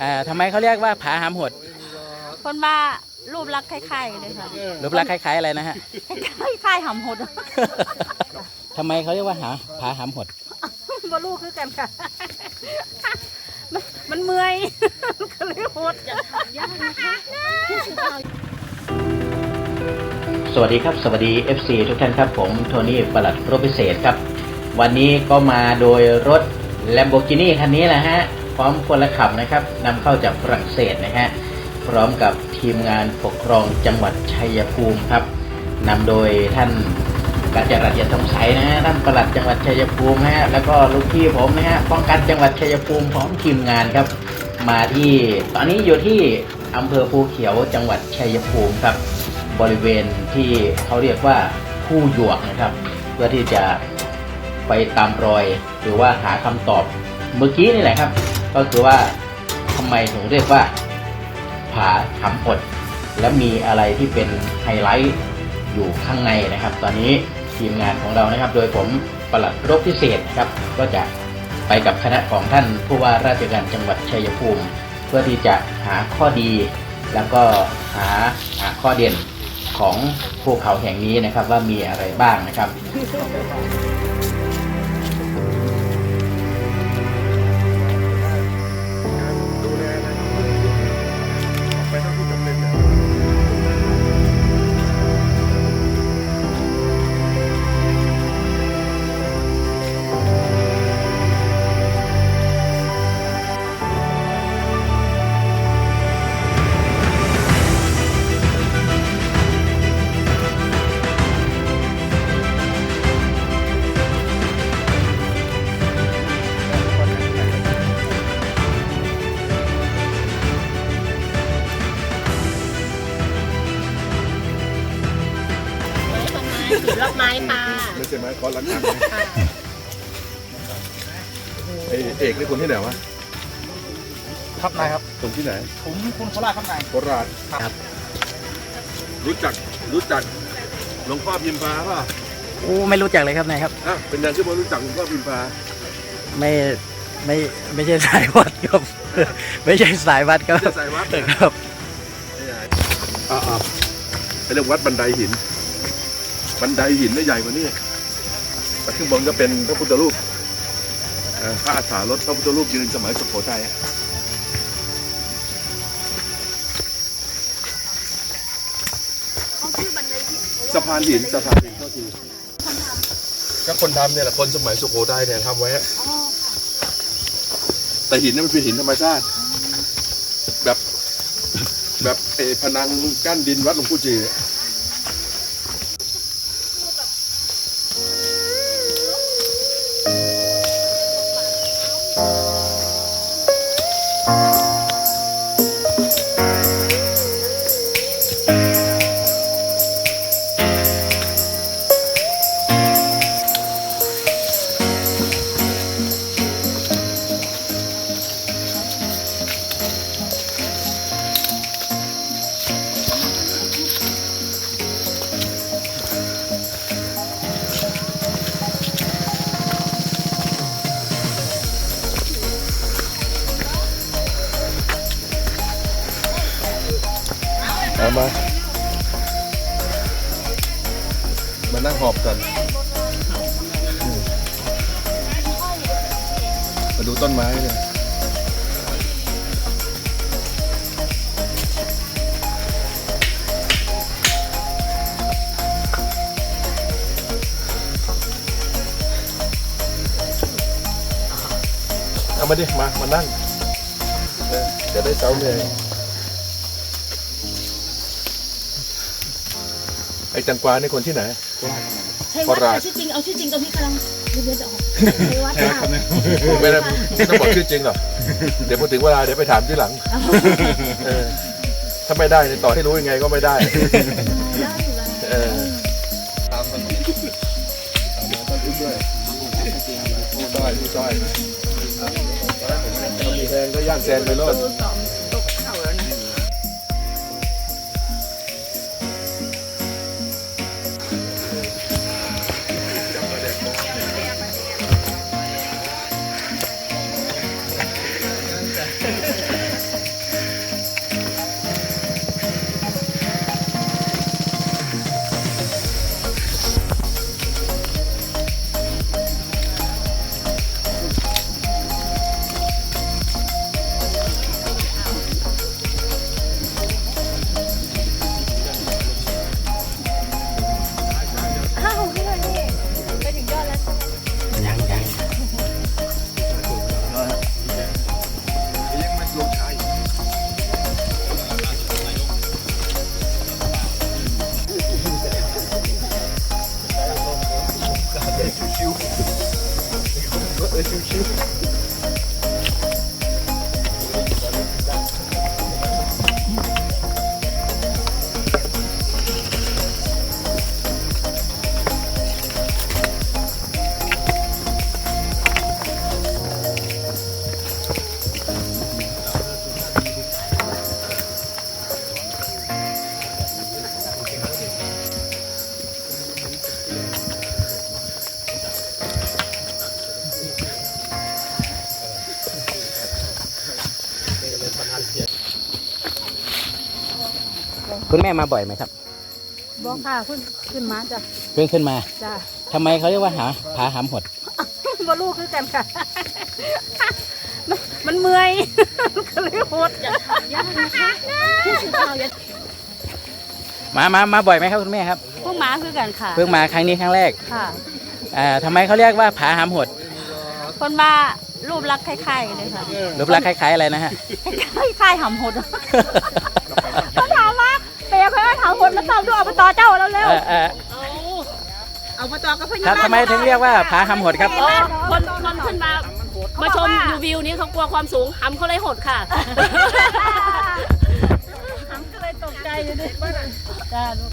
อ่าทำไมเขาเรียกว่าผาหามหดคนว่ารูปลักษณ์คล้ายๆกันเลยค่ะรูปลักษณ์คล้าย ๆ อะไรนะฮะ คล้ายๆหำหดทำไมเขาเรียกว่าหาผาหามหดบ่รู้คือกันค่ะมันมันเมื่อยก็เลยหดสวัสดีครับ สวัสดี FC ทุกท่านครับ ผมโทนี่ประหลัดรถพิเศษครับ วันนี้ก็มาโดยรถ Lamborghini คันนี้แหละฮะ พร้อมพลขับนะครับนำเข้าจากฝรั่งเศสนะฮะพร้อมกับทีมงานปกครองจังหวัดชัยภูมิครับนำโดยท่านกาจรัตยดทองใสนะฮะท่านประหลัดจังหวัดชัยภูมิฮะแล้วก็ลูกพี่ผมนะฮะป้องกันจังหวัดชัยภูมิพร้อมทีมงานครับ มาที่ตอนนี้อยู่ที่อำเภอภูเขียวจังหวัดชัยภูมิครับ บริเวณที่เขาเรียกว่าผู้หยวกนะครับ เพื่อที่จะไปตามรอยหรือว่าหาคำตอบเมื่อกี้นี่แหละครับ ก็คือว่าทำไมถึงเรียกว่าผาขำอดและมีอะไรที่เป็นไฮไลท์อยู่ข้างในนะครับ ตอนนี้ทีมงานของเรานะครับ โดยผมปลัดรบพิเศษนะครับ ก็จะไปกับคณะของท่านผู้ว่าราชการจังหวัดชัยภูมิ เพื่อที่จะหาข้อดี แล้วก็หาหาข้อเด่นของภูเขาแห่งนี้นะครับว่ามีอะไรบ้างนะครับ ใช่ไหมขอหลักฐานไหมไอเอกนี่คนที่ไหนวะครับนายครับคนที่ไหน ผมคุณโคราชครับนายโคราชครับ รู้จักรู้จักหลวงพ่อพิมพาเปล่ะโอ้ไม่รู้จักเลยครับนายครับอะเป็นยังที่มารู้จักหลวงพ่อพิมพาไม่ไม่ไม่ใช่สายวัดครับ ไม่ใช่สายวัดครับจะใส่วัดครับอ่าอ่าไปเรียกวัดบันไดหิน บันไดหินนี่ใหญ่กว่านี้ แต่ข้างบนก็เป็นพระพุทธรูปพระอาสารถพระพุทธรูปยืนสมัยสุโขทัยอะสะพานหินสะพานหินก็ทีก็คนทำเนี่ยแหละคนสมัยสุโขทัยเนี่ยทำไว้แต่หินนี่มันเป็นหินธรรมชาติ แบบ แบบเออพนังกั้นดินวัดหลวงปู่จีเนี่ย ดูต้นไม้เนี่ยเอามาดิ มา มานั่งเออจะได้เซาเลยไอ้จังกวานี่คนที่ไหน ใช่วัดค่ะชื่อจริงเอาชื่อจริงกับพี่กำลังเรียนจะออก ใช่วัดค่ะไม่ได้ไม่ต้องบอกชื่อจริงหรอกเดี๋ยวพอถึงเวลาเดี๋ยวไปถามที่หลังเออถ้าไม่ได้เนี่ยต่อให้รู้ยังไงก็ไม่ได้ได้อยู่แล้วเออตามมันตามมาต้นอุ้มด้วยผู้ด้อยผู้ด้อยมีแทงก็ย่างแซนไปโลด ม่มาบ่อยไหมครับบอกค่ะเพิ่งขึ้นมาจ้ะเพิ่งขึ้นมาจ้ะทำไมเขาเรียกว่าหาผาหามหดมาลูกคือกันค่ะ มันมันเมื่อยก็เลยโหดจ้ะมามามาบ่อยไหมครับคุณแม่ครับพวกหมาคือกันค่ะเพิ่งมาครั้งนี้ครั้งแรกค่ะอ่าทำไมเขาเรียกว่าผาหามหด คนมารูปลักษณ์คล้ายๆกันเลยค่ะรูปลักษณ์คล้ายๆอะไรนะฮะคล้ายๆหำหด เขาถามหดมาตอบดูอบตเจ้าแล้วเร็วเอ่อเอ่ออบตก็พยาครับบาลทำไมถึงเรียกว่าผาหามหดครับ อ๋อคนคนขึ้นมา มาชมดูวิวนี้เขากลัวความสูงหำเขาเลยหดค่ะหำก็เลยตกใจอยู่ดิจ้าลูก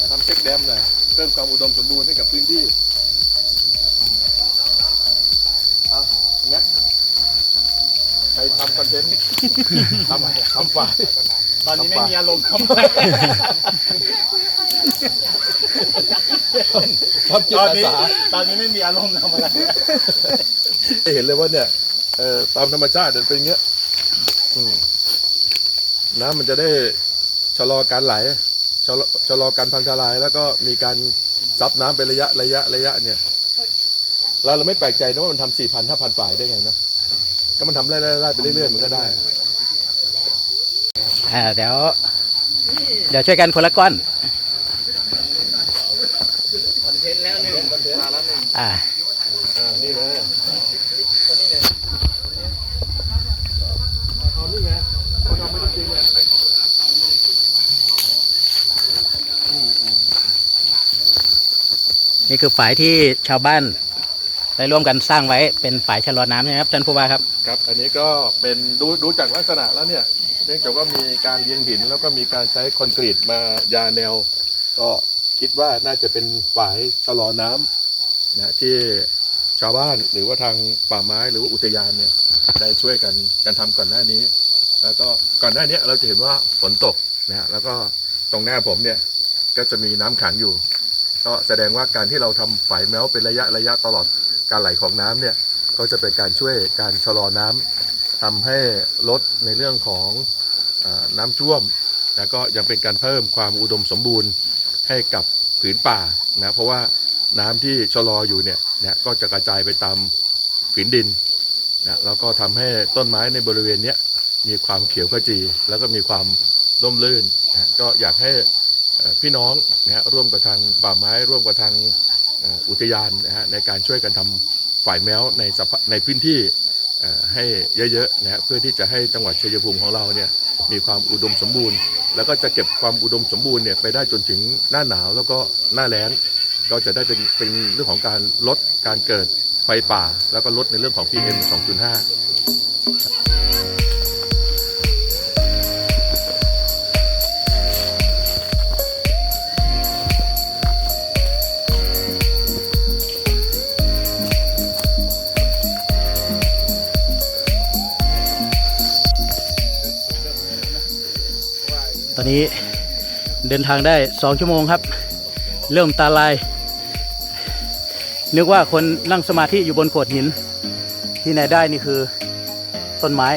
มาทำเช็คแดมหน่อยเพิ่มความอุดมสมบูรณ์ให้กับพื้นที่ ทนต์ทำทำฝ่ายตอนนี้ไม่มีอารมณ์ครับความจิตตอนอานี้สาตอนนี้ไม่มีอารมณ์ทำอะไรจะเห็นเลยว่าเนี่ยเอ่อตามธรรมชาติมันเป็นอย่างเงี้ยอืมน้ำมันจะได้ชะลอการไหลชะลอชะลอการพังทลาย แล้วก็มีการซับน้ำเป็นระยะระยะระยะเนี่ยเราเราไม่แปลกใจนะว่ามันทำสี่พันห้าพันฝ่ายได้ไงเนอะก็มันทำไล่ไล่ไล่ไปเรื่อยๆมันก็ได้ อ่าเดี๋ยว เดี๋ยวช่วยกันคนละก้อนอ่านี่เลยเอานี่ไงเขาทำไม่จริงอะนี่คือฝายที่ชาวบ้านได้ร่วมกันสร้างไว้เป็นฝายชะลอน้ำใช่ไหมครับท่านผู้ว่าครับ ครับ อันนี้ก็เป็นดูดูจากลักษณะแล้วเนี่ย เนื่องจากว่ามีการเรียงหินแล้วก็มีการใช้คอนกรีตมายาแนว ก็คิดว่าน่าจะเป็นฝายชะลอน้ำนะที่ชาวบ้านหรือว่าทางป่าไม้หรือว่าอุทยานเนี่ยได้ช่วยกันกันทำก่อนหน้านี้ แล้วก็ก่อนหน้านี้เราจะเห็นว่าฝนตกนะฮะแล้วก็ตรงหน้าผมเนี่ยก็จะมีน้ำขังอยู่ ก็แสดงว่าการที่เราทำฝายแมวเป็นระยะระยะตลอดการไหลของน้ำเนี่ยก็จะเป็นการช่วยการชะลอน้ำ ทำให้ลดในเรื่องของอน้ำท่วม แล้วก็ยังเป็นการเพิ่มความอุดมสมบูรณ์ให้กับผืนป่านะเพราะว่าน้ำที่ชะลออยู่เนี่ยนะก็จะกระจายไปตามผืนดินนะแล้วก็ทำให้ต้นไม้ในบริเวณนี้มีความเขียวขจี แล้วก็มีความร่มรื่นนะก็อยากให้ พี่น้องนะฮะร่วมกับทางป่าไม้ร่วมกับทางอุทยานนะฮะในการช่วยกันทำฝ่ายแมวในสภาในพื้นที่ให้เยอะๆนะฮะเพื่อที่จะให้จังหวัดชัยภูมิของเราเนี่ยมีความอุดมสมบูรณ์ แล้วก็จะเก็บความอุดมสมบูรณ์เนี่ยไปได้จนถึงหน้าหนาวแล้วก็หน้าแล้งก็จะได้เป็นเป็นเรื่องของการลดการเกิดไฟป่า แล้วก็ลดในเรื่องของ PM 2.5 อนนี้เดินทางได้สองชั่วโมงครับ เริ่มตาลาย นึกว่าคนนั่งสมาธิอยู่บนโขดหิน ที่ไหนได้นี่คือต้นไม้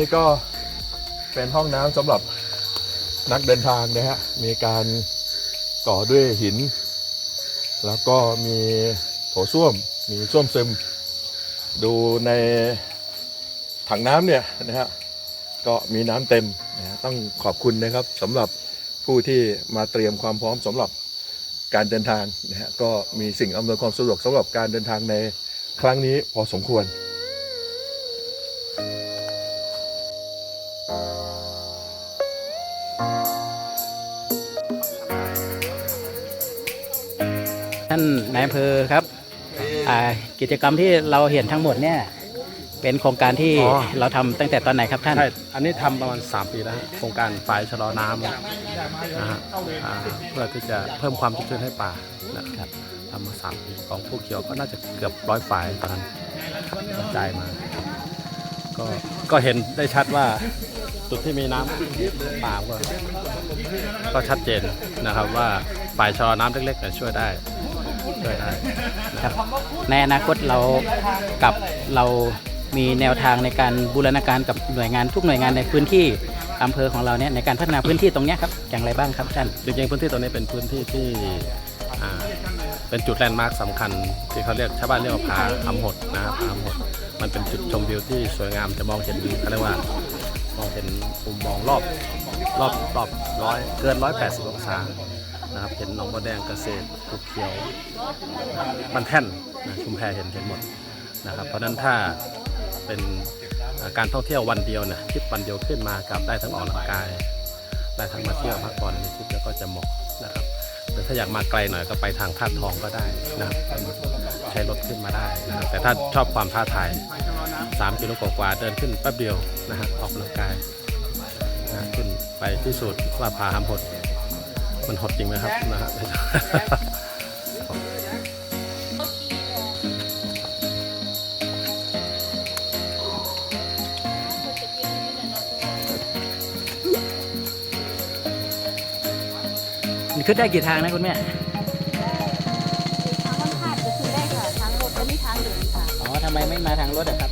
นี่ก็เป็นห้องน้ำสำหรับนักเดินทางนะฮะ มีการก่อด้วยหิน แล้วก็มีโถส้วม มีส้วมซึม ดูในถังน้ำเนี่ยนะฮะ ก็มีน้ำเต็มนะะต้องขอบคุณนะครับสำหรับผู้ที่มาเตรียมความพร้อมสำหรับการเดินทางนะฮะ ก็มีสิ่งอำนวยความสะดวกสำหรับการเดินทางในครั้งนี้พอสมควรานนายอำเภอครับอ่ากิจกรรมที่เราเห็นทั้งหมดเนี่ยเป็นโครงการที่อ๋อ เราทำตั้งแต่ตอนไหนครับท่าน ใช่ อันนี้ทำประมาณ 3 ปีแล้วฮะโครงการฝ่ายชะลอน้ำนะฮะอ่าเพื่อที่จะเพิ่มความชุ่มชื้นให้ป่านะครับทำมา3ปีของผู้เขียวก็น่าจะเกือบร้อยฝ่ายตอนนั้นกระจายมาก็ก็เห็นได้ชัดว่าจุดที่มีน้ำป่าก็ก็ชัดเจนนะครับว่าฝ่ายชะลอน้ำเล็กๆเนี่ยช่วยได้ ช่วยครับในอนาคตเรากับเรามีแนวทางในการบูรณาการกับหน่วยงานทุกหน่วยงานในพื้นที่อำเภอของเราเนี่ยในการพัฒนาพื้นที่ตรงเนี้ยครับอย่างไรบ้างครับท่าน จริงๆพื้นที่ตรงนี้เป็นพื้นที่ที่อ่าเป็นจุดแลนด์มาร์คสำคัญ ที่เขาเรียกชาวบ้านเรียกว่าผาหำหดนะครับผาหำหด มันเป็นจุดชมวิวที่สวยงามจะมองเห็นเขาเรียกว่ามองเห็นมุมมองรอบรอบรอบร้อยเกินร้อยแปดสิบองศา นะครับ เห็นหนองบัวแดงเกษตรภูเขียวมันแท่นนะชุมแพเห็นเห็นหมดนะครับ เพราะฉะนั้นถ้าเป็นการท่องเที่ยววันเดียวนะทริปวันเดียวขึ้นมากับได้ทั้งออกกำลังกาย ได้ทั้งมาเที่ยวพักผ่อนในทริปแล้วก็จะเหมาะนะครับแต่ถ้าอยากมาไกลหน่อยก็ไปทางท่าตุทองก็ได้นะครับใช้รถขึ้นมาได้นะครับแต่ถ้าชอบความท้าทาย 3 กิโลกว่าเดินขึ้นแป๊บเดียวนะฮะออกกำลังกายนะขึ้นไปพิสูจน์ว่าผาหำหด มันหดจริงไหมครับนะฮะมันขึ้นได้กี่ทางนะคุณแม่ทางค่อนข้างจะคือได้ค่ะทางรถและนี่ทางเดินค่ะ อ๋อทำไมไม่มาทางรถอะครับ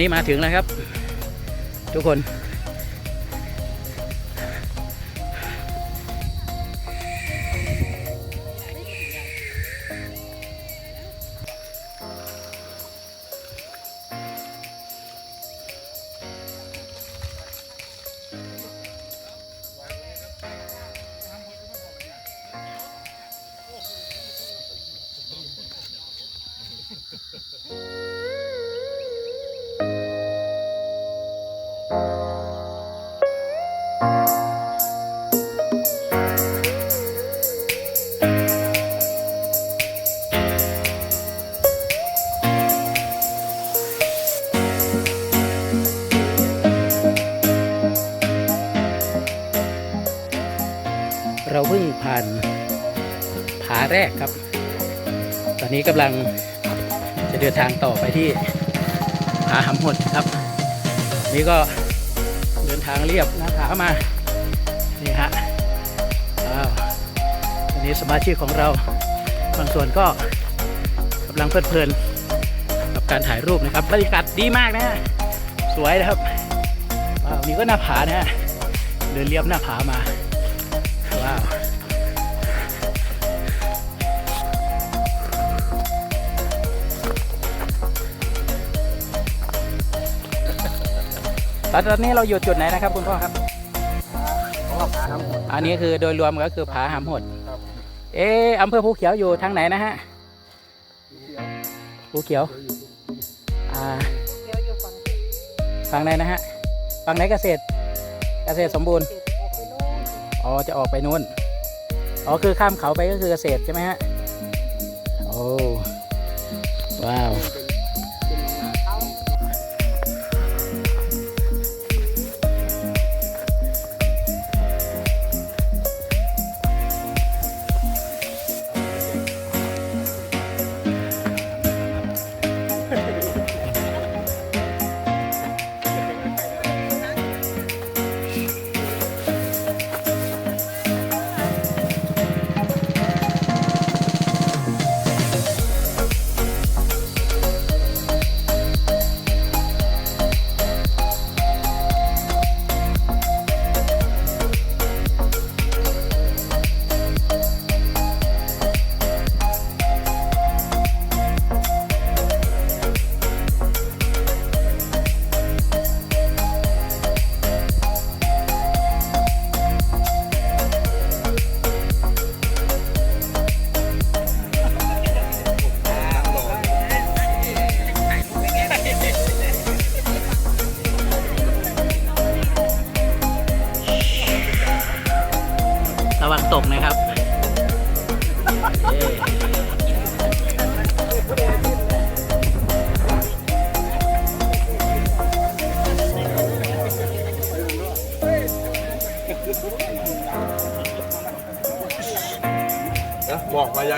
อนนี้มาถึงแล้วครับ ทุกคน เราเพิ่งผ่านผาแรกครับ ตอนนี้กำลังจะเดินทางต่อไปที่ผาหำหดครับ นี่ก็เดินทางเรียบหน้าผามา นี่ฮะว้าววันนี้สมาชิกของเราบางส่วนก็กำลังเพลิดเพลินกับการถ่ายรูปนะครับบรรยากาศดีมากนะฮะสวยนะครับว้าวนี่ก็หน้าผานะฮะเดินเรียบหน้าผามา ตอนนี้เราอยู่จุดไหนนะครับคุณพ่อครับ อันนี้คือโดยรวมก็คือผาหำหด เอออำเภอภูเขียวอยู่ทางไหนนะฮะ ภูเขียว อ่าเดี๋ยวอยู่ฝั่งฝั่งไหนนะฮะ ฝั่งไหนเกษตร เกษตรสมบูรณ์เขตออกไปโน่นอ๋อ จะออกไปนู้น อ๋อ คือข้ามเขาไปก็คือเกษตรใช่ไหมฮะ โอ้ ว้าว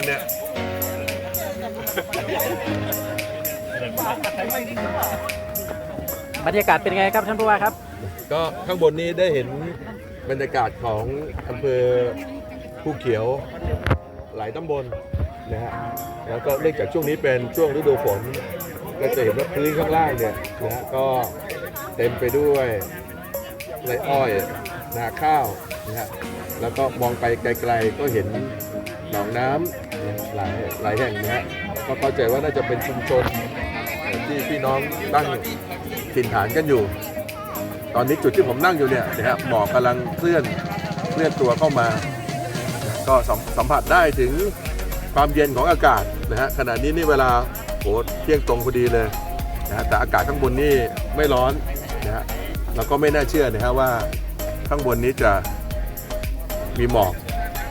กมายังเนี่ยบรรยากาศเป็นไงครับท่านผู้ว่าครับ ก็ข้างบนนี้ได้เห็นบรรยากาศของอำเภอภูเขียวหลายตำบลนะฮะแล้วก็เนื่องจากช่วงนี้เป็นช่วงฤดูฝน ก็จะเห็นว่าพื้นข้างล่างเนี่ยนะฮะก็เต็มไปด้วยไรอ้อยนาข้าวนะฮะแล้วก็มองไปไกลๆก็เห็น หนองน้ำหลายหลายแห่งนะฮะก็เข้าใจว่าน่าจะเป็นชุมชนที่พี่น้องตั้งถิ่นฐานกันอยู่ ตอนนี้จุดที่ผมนั่งอยู่เนี่ยนะฮะหมอกกำลังเคลื่อนเคลื่อนตัวเข้ามา ก็สัมสัมผัสได้ถึงความเย็นของอากาศนะฮะขณะนี้นี่เวลาโหเที่ยงตรงพอดีเลยนะฮะแต่อากาศข้างบนนี่ไม่ร้อนนะฮะแล้วก็ไม่น่าเชื่อนะฮะว่าข้างบนนี้จะมีหมอก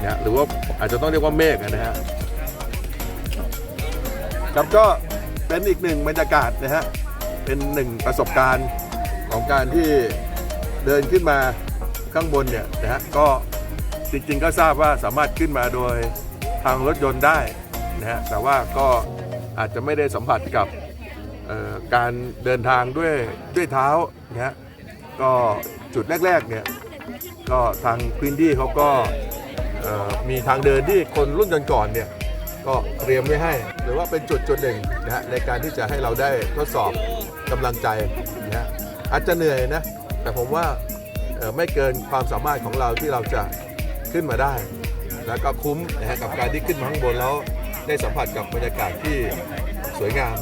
นะฮะหรือว่าอาจจะต้องเรียกว่าเมฆนะฮะครับก็เป็นอีกหนึ่งบรรยากาศนะฮะเป็นหนึ่งประสบการณ์ของการที่เดินขึ้นมาข้างบนเนี่ยนะฮะก็จริงๆก็ทราบว่าสามารถขึ้นมาโดยทางรถยนต์ได้นะฮะแต่ว่าก็อาจจะไม่ได้สัมผัสกับการเดินทางด้วยด้วยเท้านะฮะก็จุดแรกๆเนี่ยก็ทางพื้นที่เขาก็ มีทางเดินที่คนรุ่นก่อนๆเนี่ยก็เตรียมไว้ให้ หรือว่าเป็นจุดจุดหนึ่งนะฮะในการที่จะให้เราได้ทดสอบกำลังใจนะฮะอาจจะเหนื่อยนะแต่ผมว่าไม่เกินความสามารถของเราที่เราจะขึ้นมาได้ แล้วก็คุ้มนะฮะกับการที่ขึ้นมาข้างบนแล้วได้สัมผัสกับบรรยากาศที่สวยงาม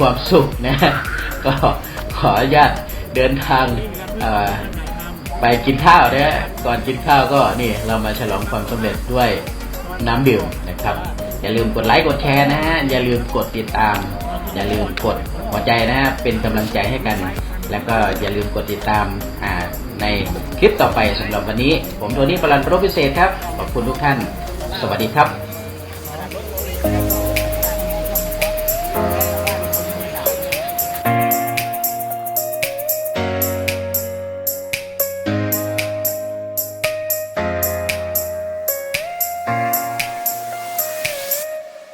ความสุขนะ ก็ขออนุญาตเดินทางไปกินข้าวนะก่อนกินข้าวก็นี่เรามาฉลองความสำเร็จด้วยน้ำดื่มนะครับ อย่าลืมกดไลค์กดแชร์นะฮะอย่าลืมกดติดตาม อย่าลืมกดหัวใจนะเป็นกำลังใจให้กัน แล้วก็อย่าลืมกดติดตามในคลิปต่อไปสำหรับวันนี้ ผมโทนี่ปรันโรบพิเศษครับ ขอบคุณทุกท่าน สวัสดีครับ